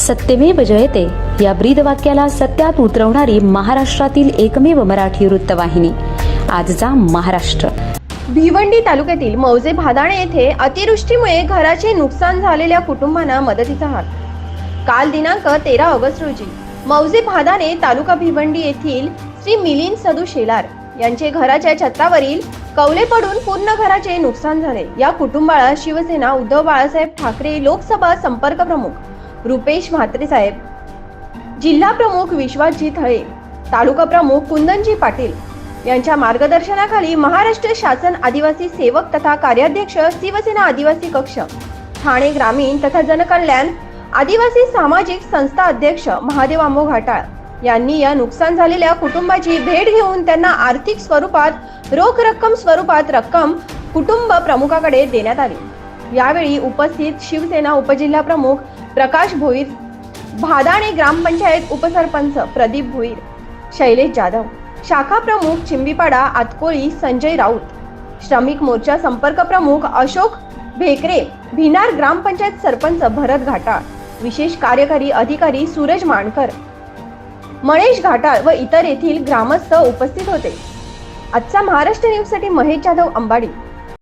सत्यमेव जयते. या ब्रीद वाक्याला सत्यात उतरवणारी महाराष्ट्रातील एकमेव मराठी वृत्तवाहिनी. आजचा महाराष्ट्र. भिवंडी तालुक्यातील मौजे भादाणे येथे अतिवृष्टीमुळे घराचे नुकसान झालेल्या कुटुंबांना मदतीचा हात. काल दिनांक तेरा ऑगस्ट रोजी मौजे भादाणे तालुका भिवंडी येथील श्री मिलिंद सदू शेलार यांचे घराच्या छत्रावरील कौले पडून पूर्ण घराचे नुकसान झाले. या कुटुंबाला शिवसेना उद्धव बाळासाहेब ठाकरे लोकसभा संपर्क प्रमुख रुपेश म्हात्रे साहेब. जिल्हा प्रमुख विश्वासजी थळे तालुका प्रमुख कुंदनजी पाटील यांच्या मार्गदर्शनाखाली महाराष्ट्र शासन आदिवासी सेवक तथा कार्याध्यक्ष शिवसेना आदिवासी कक्ष ठाणे ग्रामीण तथा जनकल्याण आदिवासी सामाजिक संस्था अध्यक्ष महादेव आंबो घाटाळ यांनी या नुकसान झालेल्या कुटुंबाची भेट घेऊन त्यांना आर्थिक स्वरूपात रोख रक्कम स्वरूपात रक्कम कुटुंब प्रमुखाकडे देण्यात आली. यावेळी उपस्थित शिवसेना उपजिल्हा प्रमुख प्रकाश भोईर भादाणे ग्रामपंचायत उपसरपंच प्रदीप भोईर शैलेश जाधव शाखा प्रमुख चिंबीपाडा आतकोळी संजय राऊत श्रमिक मोर्चा संपर्क प्रमुख अशोक भेकरे भिनार ग्रामपंचायत सरपंच भरत घाटाळ विशेष कार्यकारी अधिकारी सूरज माणकर मणेश घाटाळ व इतर येथील ग्रामस्थ उपस्थित होते. आजचा महाराष्ट्र न्यूजसाठी महेश जाधव अंबाडी.